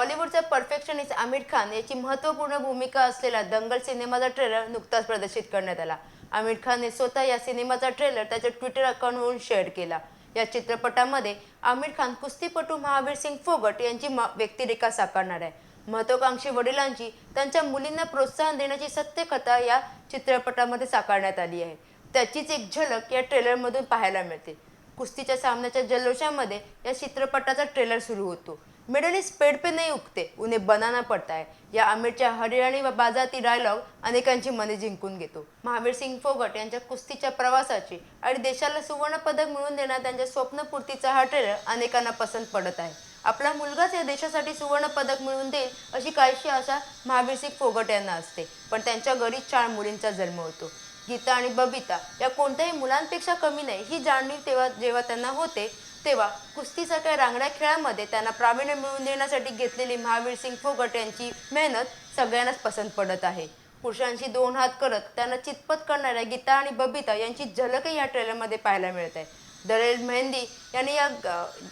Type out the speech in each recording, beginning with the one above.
बॉलिवूडचा perfectionist Aamir Khan याची महत्त्वपूर्ण भूमिका असलेला दंगल सिनेमाचा ट्रेलर नुकताच प्रदर्शित करण्यात आला. आमिर खानने स्वतः या सिनेमाचा ट्रेलर त्याच्या ट्विटर अकाउंटवरून शेअर केला. या चित्रपटामध्ये आमिर खान कुस्तीपटू महावीर सिंग फोगट यांची व्यक्तिरेखा साकारणार आहे. महत्वाकांक्षी वडिलांची त्यांच्या मुलींना प्रोत्साहन देण्याची सत्यकथा या चित्रपटामध्ये साकारण्यात आली आहे. त्याचीच एक झलक या ट्रेलरमधून पाहायला मिळते. कुस्तीच्या सामन्याच्या जल्लोषामध्ये या चित्रपटाचा ट्रेलर सुरू होतो. मेडलिस्ट पेड पे नाही उगते. उन्हें बनाना पडताय या आमिरच्या हरियाणी व बाजाती डायलॉग अनेकांची मने जिंकून घेतो. महावीर सिंग फोगट यांच्या कुस्तीच्या प्रवासाची आणि देशाला सुवर्ण पदक मिळवून देणार त्यांच्या स्वप्नपूर्तीचा हा ट्रेलर अनेकांना पसंत पडत आहे. आपला मुलगाच या देशासाठी सुवर्ण पदक मिळवून देईल अशी काहीशी आशा महावीर सिंग फोगट यांना असते. पण त्यांच्या घरी चार मुलींचा जन्म होतो. गीता आणि बबिता या कोणत्याही मुलांपेक्षा कमी नाही. ही जाणीव तेव्हा जेव्हा त्यांना होते तेव्हा कुस्तीसारख्या रांगड्या खेळामध्ये त्यांना प्रावीण्य मिळवून देण्यासाठी घेतलेली महावीर सिंग फोगट यांची मेहनत सगळ्यांनाच पसंत पडत आहे. पुरुषांशी दोन हात करत त्यांना चितपत करणाऱ्या गीता आणि बबिता यांची झलकही या ट्रेलरमध्ये पाहायला मिळत आहे. दरेल मेहंदी यांनी या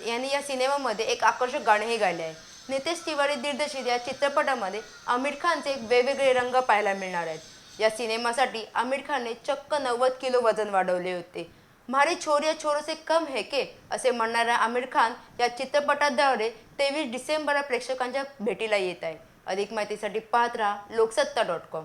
यांनी या सिनेमामध्ये एक आकर्षक गाणेही गायले आहे. नितेश तिवारी दिग्दर्शित या चित्रपटामध्ये आमिर खानचे वेगवेगळे रंग पाहायला मिळणार आहेत. या सिनेमासाठी आमिर खानने चक्क नव्वद किलो वजन वाढवले होते. म्हारी छोरिया छोरो से कम है के असे म्हणणाऱ्या आमिर खान या चित्रपटाद्वारे तेवीस डिसेंबर प्रेक्षकांच्या भेटीला येत आहे. अधिक माहितीसाठी पाहत राहा लोकसत्ता डॉट कॉम.